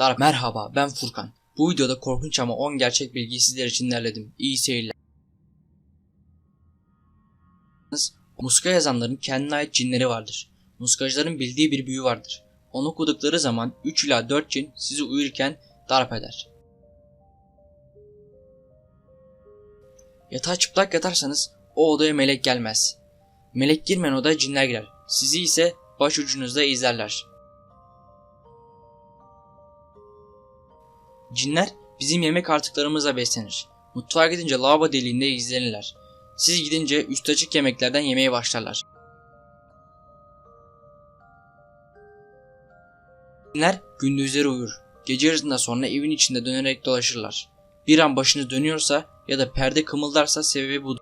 Dar Merhaba ben Furkan. Bu videoda korkunç ama 10 gerçek bilgiyi sizler için derledim. İyi seyirler. Muska yazanların kendine ait cinleri vardır. Muskacıların bildiği bir büyü vardır. Onu okudukları zaman 3 ila 4 cin sizi uyurken darp eder. Yatağa çıplak yatarsanız o odaya melek gelmez. Melek girmeyen odaya cinler girer. Sizi ise başucunuzda izlerler. Cinler bizim yemek artıklarımızla beslenir. Mutfağa gidince lavabo deliğinde izlenirler. Siz gidince üst açık yemeklerden yemeye başlarlar. Cinler gündüzleri uyur. Gece yarısından sonra evin içinde dönerek dolaşırlar. Bir an başınız dönüyorsa ya da perde kımıldarsa sebebi budur.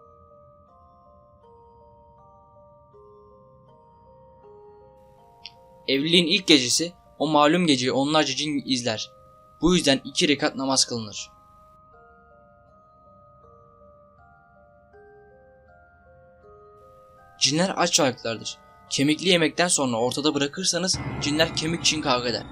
Evliliğin ilk gecesi o malum geceyi onlarca cin izler. Bu yüzden iki rekat namaz kılınır. Cinler aç varlıklardır. Kemikli yemekten sonra ortada bırakırsanız cinler kemik için kavga eder.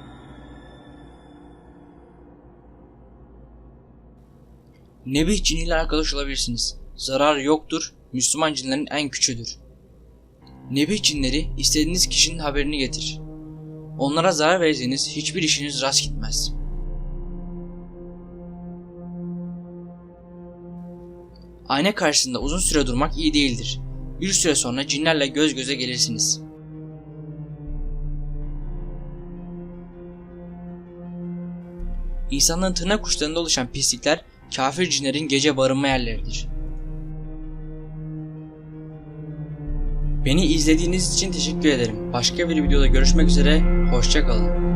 Nebih ciniyle arkadaş olabilirsiniz. Zarar yoktur, Müslüman cinlerin en küçüğüdür. Nebih cinleri istediğiniz kişinin haberini getir. Onlara zarar verirseniz hiçbir işiniz rast gitmez. Ayna karşısında uzun süre durmak iyi değildir. Bir süre sonra cinlerle göz göze gelirsiniz. İnsanların tırnak uçlarında oluşan pislikler kafir cinlerin gece barınma yerleridir. Beni izlediğiniz için teşekkür ederim. Başka bir videoda görüşmek üzere, hoşçakalın.